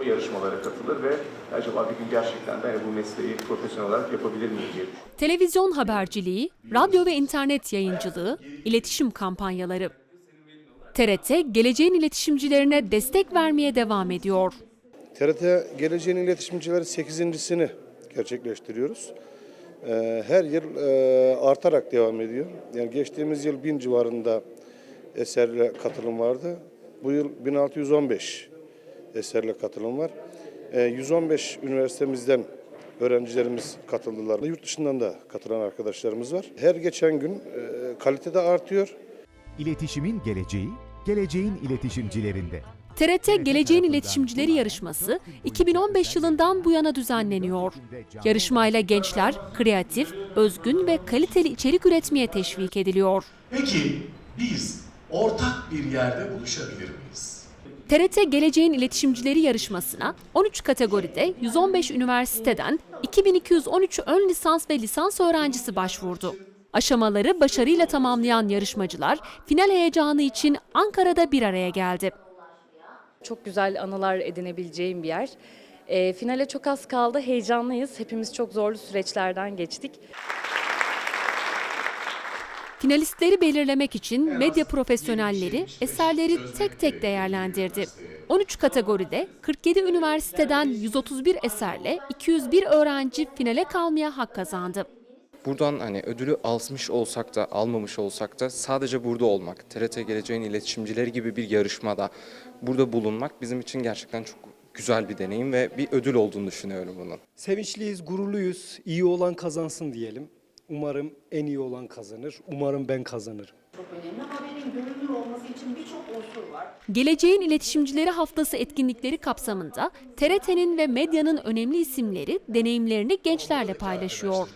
o yarışmalara katılır ve acaba bir gün gerçekten ben bu mesleği profesyonel olarak yapabilir miyim diye düşünür. Televizyon haberciliği, radyo ve internet yayıncılığı, iletişim kampanyaları. TRT, geleceğin iletişimcilerine destek vermeye devam ediyor. TRT Geleceğin İletişimcileri 8.sini gerçekleştiriyoruz. Ee, Her yıl e, artarak devam ediyor. Yani geçtiğimiz yıl 1000 civarında eserle katılım vardı. Bu yıl 1615 eserle katılım var. Ee, 115 üniversitemizden öğrencilerimiz katıldılar. Yurt dışından da katılan arkadaşlarımız var. Her geçen gün e, kalite de artıyor. İletişimin geleceği, geleceğin iletişimcilerinde. TRT Geleceğin İletişimcileri yarışması 2015 yılından bu yana düzenleniyor. Yarışmayla gençler kreatif, özgün ve kaliteli içerik üretmeye teşvik ediliyor. Peki biz ortak bir yerde buluşabilir miyiz? TRT Geleceğin İletişimcileri yarışmasına 13 kategoride 115 üniversiteden 2213 ön lisans ve lisans öğrencisi başvurdu. Aşamaları başarıyla tamamlayan yarışmacılar final heyecanı için Ankara'da bir araya geldi. Çok güzel anılar edinebileceğim bir yer. E, finale çok az kaldı. Heyecanlıyız. Hepimiz çok zorlu süreçlerden geçtik. Finalistleri belirlemek için medya profesyonelleri eserleri tek tek değerlendirdi. 13 kategoride 47 üniversiteden 131 eserle 201 öğrenci finale kalmaya hak kazandı. Buradan hani ödülü almış olsak da almamış olsak da sadece burada olmak, TRT Geleceğin iletişimcileri gibi bir yarışmada burada bulunmak bizim için gerçekten çok güzel bir deneyim ve bir ödül olduğunu düşünüyorum bunun. Sevinçliyiz, gururluyuz. İyi olan kazansın diyelim. Umarım en iyi olan kazanır. Umarım ben kazanırım. çok önemli. Haberin görünür olması için birçok unsur var. Geleceğin İletişimcileri Haftası etkinlikleri kapsamında TRT'nin ve medyanın önemli isimleri deneyimlerini gençlerle paylaşıyor.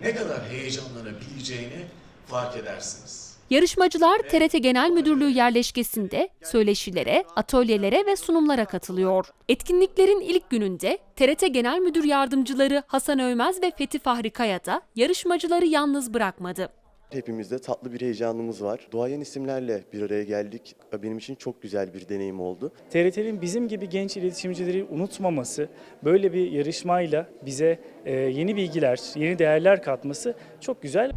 Ne kadar heyecanlanabileceğini fark edersiniz. Yarışmacılar TRT Genel Müdürlüğü yerleşkesinde söyleşilere, atölyelere ve sunumlara katılıyor. Etkinliklerin ilk gününde TRT Genel Müdür Yardımcıları Hasan Övmez ve Fethi Fahri Kaya da yarışmacıları yalnız bırakmadı. Hepimizde tatlı bir heyecanımız var. Doğayan isimlerle bir araya geldik. Benim için çok güzel bir deneyim oldu. TRT'nin bizim gibi genç iletişimcileri unutmaması, böyle bir yarışmayla bize e, yeni bilgiler, yeni değerler katması çok güzel.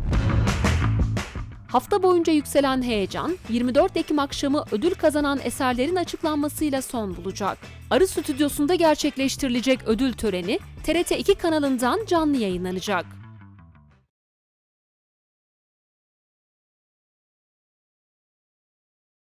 Hafta boyunca yükselen heyecan, 24 Ekim akşamı ödül kazanan eserlerin açıklanmasıyla son bulacak. Arı Stüdyosu'nda gerçekleştirilecek ödül töreni TRT 2 kanalından canlı yayınlanacak.